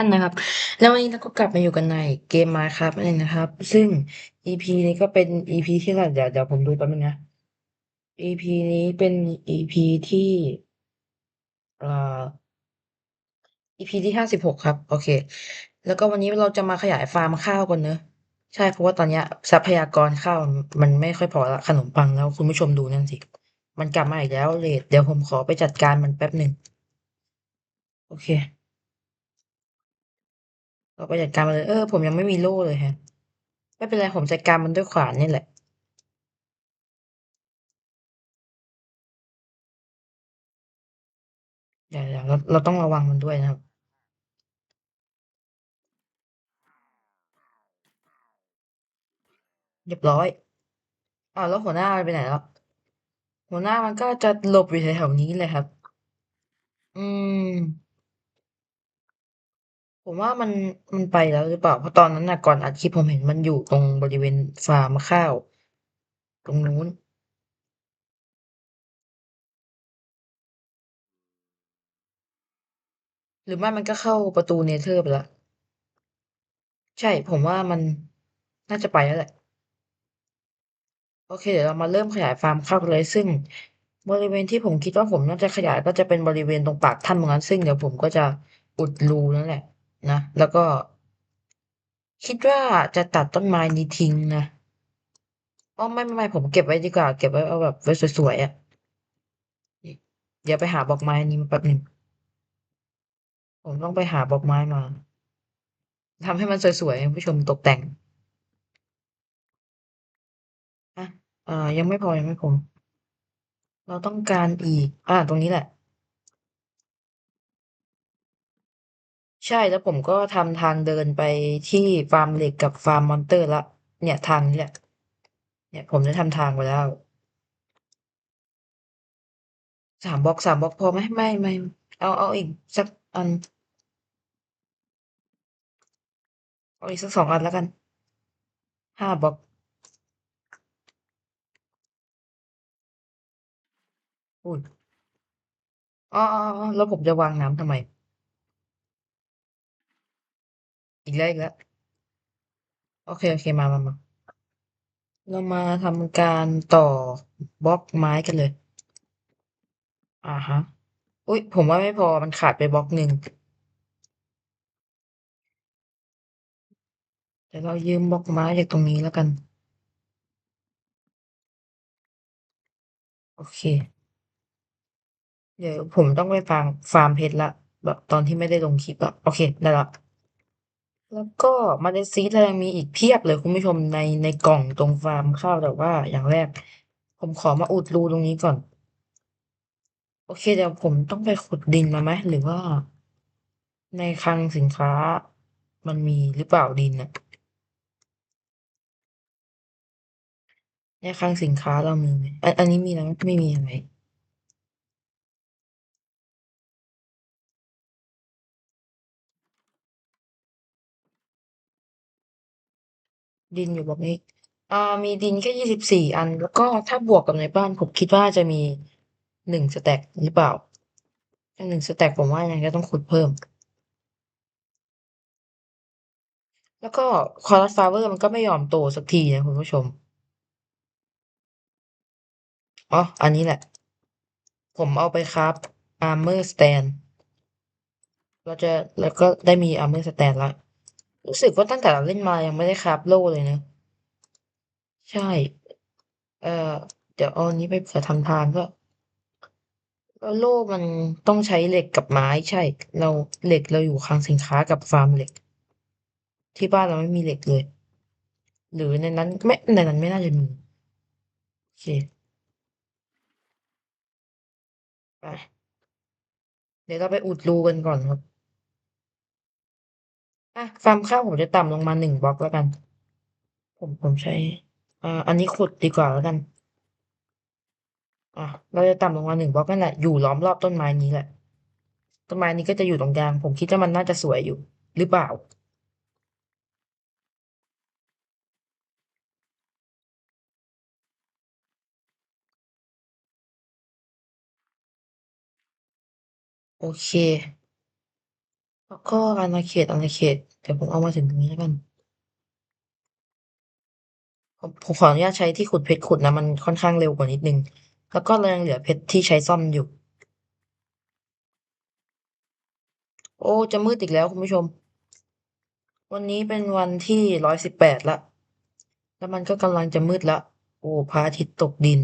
ันนะครับ แล้ววันนี้เราก็กลับมาอยู่กันในเกม Minecraft นั่นเองนะครับ ซึ่ง EP นี้ก็เป็น EP ที่เท่าเดี๋ยวเดี๋ยวผมดูแป๊บนึงนะ EP นี้เป็น EP ที่อ่า EP ที่56ครับ โอเค แล้วก็วันนี้เราจะมาขยายฟาร์มข้าวกันเนาะใช่เพราะว่าตอนนี้ทรัพยากรข้าวมันไม่ค่อยพอแล้วขนมปังแล้วคุณผู้ชมดูนั่นสิ มันกลับมาอีกแล้วเรตเดี๋ยวผมขอไปจัดการมันแป๊บหนึ่งโอเค เราไปจัดการมันเลย เออ ผมยังไม่มีโล่เลยฮะ ไม่เป็นไร ผมจัดการมันด้วยขวานนี่แหละ เดี๋ยวๆเราเราต้องระวังมันด้วยนะครับ เรียบร้อยอ้าวแล้วหัวหน้ามันไปไหนแล้ว?หัวหน้ามันก็จะหลบอยู่แถวๆนี้แหละครับ อืม ผมว่ามันมันไปแล้วหรือเปล่า เพราะตอนนั้นน่ะก่อนอัดคลิปผมเห็นมันอยู่ตรงบริเวณฟาร์มข้าว ตรงนู้น หรือไม่มันก็เข้าประตู Nether ไปแล้วใช่ ผมว่ามันน่าจะไปแล้วแหละ โอเค เดี๋ยวเรามาเริ่มขยายฟาร์มข้าวกันเลย ซึ่งบริเวณที่ผมคิดว่าผมน่าจะขยายก็จะเป็นบริเวณตรงปากถ้ำตรงนั้น ซึ่งเดี๋ยวผมก็จะอุดรูนั่นแหละ นะ แล้วก็ คิดว่าจะตัดต้นไม้นี้ทิ้งนะอ้อไม่ๆๆผมเก็บไว้ดีกว่า เก็บไว้เอาแบบไว้สวยๆอะเดี๋ยวไปหาบอกไม้นี้มาแป๊บหนึ่งผมต้องไปหาบอกไม้มาทำให้มันสวยๆให้ผู้ชมตกแต่งอะอ่ายังไม่พอยังไม่พอเราต้องการอีก อ่าตรงนี้แหละ ใช่ แล้วผมก็ทำทางเดินไปที่ฟาร์มเหล็กกับฟาร์มมอนเตอร์แล้ว เนี่ยทางนี้แหละ เนี่ยผมได้ทำทางไว้แล้ว3บล็อก3บล็อกพอไหม?ไม่ๆเอาเอาอีกสักอัน เอาอีกสัก2อันแล้วกัน5บล็อก อุ๊ยอ้อแล้วผมจะวางน้ำทำไม? อีกแล้วๆโอเคๆมาๆๆเรามาทำการต่อบล็อกไม้กันเลยอะฮะ อุ๊ยผมว่าไม่พอมันขาดไปบล็อกหนึ่งเดี๋ยวเรายืมบล็อกไม้จากตรงนี้แล้วกัน โอเค เดี๋ยวผมต้องไปฟาร์มฟาร์มเพชรล้วแบบตอนที่ไม่ได้ลงคลิปอะโอเค ได้แล้ว แล้วก็เมล็ดซีดเรายังมีอีกเพียบเลยคุณผู้ชมในในกล่องตรงฟาร์มข้าวแต่ว่าอย่างแรก ผมขอมาอุดรูตรงนี้ก่อน โอเคเดี๋ยวผมต้องไปขุดดินมาไหม?หรือว่า ในคลังสินค้ามันมีหรือเปล่าดินน่ะ?ในคลังสินค้าเรามีไหม?อันอันนี้มีแล้วไม่มีใช่ไห ดินอยู่บล็อกนี้ อ่า มีดินแค่24อัน แล้วก็ถ้าบวกกับในบ้านผมคิดว่าจะมี1สแต็กหรือเปล่า?ถ้า1สแต็กผมว่ายังไงก็ต้องขุดเพิ่ม แล้วก็ Cauliflower มันก็ไม่ยอมโตสักทีนะคุณผู้ชม อ๋อ อันนี้แหละ ผมเอาไปครับอาฟ Armor Stand เราจะแล้วก็ได้มี Armor Stand แล้ว รู้สึกว่าตั้งแต่เราเล่นมายังไม่ได้คราฟโล่เลยนะ ใช่ เอ่อ เดี๋ยวเอาอันนี้ไปเผื่อทำทางด้วยแล้วโล่มันต้องใช้เหล็กกับไม้ใช่ เราเหล็กเราอยู่คลังสินค้ากับฟาร์มเหล็ก ที่บ้านเราไม่มีเหล็กเลย หรือในนั้นไม่ในนั้นไม่น่าจะมีโอเคไปเดี๋ยวเราไปอุดรูกันก่อนครับ อะฟาร์มข้าวผมจะต่ำลงมา1บล็อกแล้วกัน ผมผมใช้อ่าอันนี้ขุดดีกว่าแล้วกันอะเราจะต่ำลงมา1บล็อกนั่นแหละอยู่ล้อมรอบต้นไม้นี้แหละ ต้นไม้นี้ก็จะอยู่ตรงกลาง ผมคิดว่ามันน่าจะสวยอยู่ หรือเปล่า?โอเค แล้วก็อาณาเขตอาณาเขต เดี๋ยวผมเอามาถึงตรงนี้แล้วกัน ผมผมขออนุญาตใช้ที่ขุดเพชรขุดนะ มันค่อนข้างเร็วกว่านิดนึง แล้วก็เรายังเหลือเพชรที่ใช้ซ่อมอยู่ โอ้ จะมืดอีกแล้วคุณผู้ชม วันนี้เป็นวันที่118แปดล้วแล้วมันก็กำลังจะมืดล้วโอ้พระอาทิตย์ตกดิน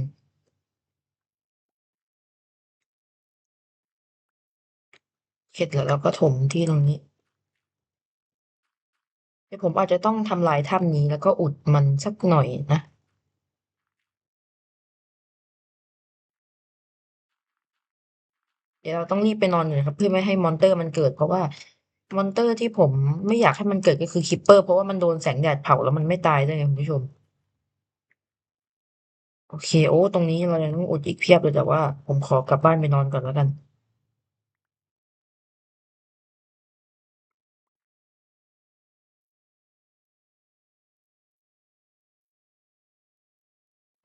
เสร็จแล้วเราก็ถมที่ตรงนี้เดี๋ยวผมอาจจะต้องทำลายถ้ำนี้แล้วก็อุดมันสักหน่อยนะเดี๋ยวเราต้องรีบไปนอนก่อนครับ เพื่อไม่ให้มอนเตอร์มันเกิด เพราะว่ามอนเตอร์ที่ผมไม่อยากให้มันเกิดก็คือ Creeper เพราะว่ามันโดนแสงแดดเผาแล้วมันไม่ตายด้วยไงคุณผู้ชม โอเคโอ้ตรงนี้เรายังต้องอุดอีกเพียบเลยแต่ว่า ผมขอกลับบ้านไปนอนก่อนแล้วกัน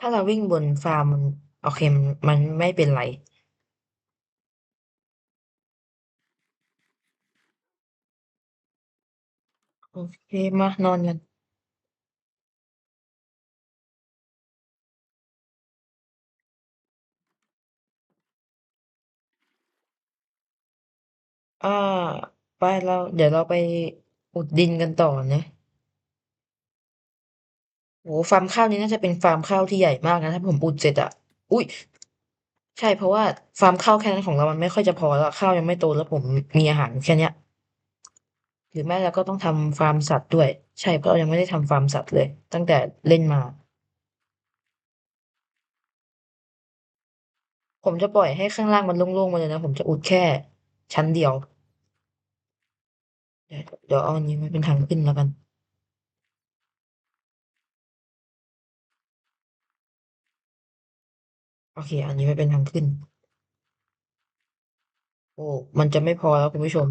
ถ้าเราวิ่งบนฟาร์มัน โอเค มันมันไม่เป็นไร โอเค มานอนกันอาไปเรา เดี๋ยวเราไปอุดดินกันต่อนะ โอ้โฮ ฟาร์มข้าวนี้น่าจะเป็นฟาร์มข้าวที่ใหญ่มากนะ ถ้าผมอุดเสร็จอะ อุ๊ย ใช่ เพราะว่าฟาร์มข้าวแค่นั้นของเรามันไม่ค่อยจะพอแล้วอะ ข้าวยังไม่โต แล้วผมมีอาหารแค่เนี้ย หรือไม่เราก็ต้องทำฟาร์มสัตว์ด้วย ใช่ เพราะเรายังไม่ได้ทำฟาร์มสัตว์เลย ตั้งแต่เล่นมา ผมจะปล่อยให้ข้างล่างมันโล่ง ๆ ไปเลยนะ ผมจะอุดแค่ชั้นเดียว เดี๋ยว เดี๋ยวเอาอันนี้ไว้เป็นทางขึ้นแล้วกัน โอเค อันนี้ไม่เป็นทางขึ้น โอ้ มันจะไม่พอแล้วคุณผู้ชม